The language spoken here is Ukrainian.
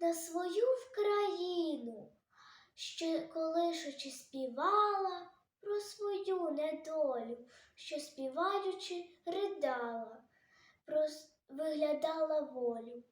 на свою вкраїну, що колишучи співала про свою недолю, що співаючи ридала, виглядала волю.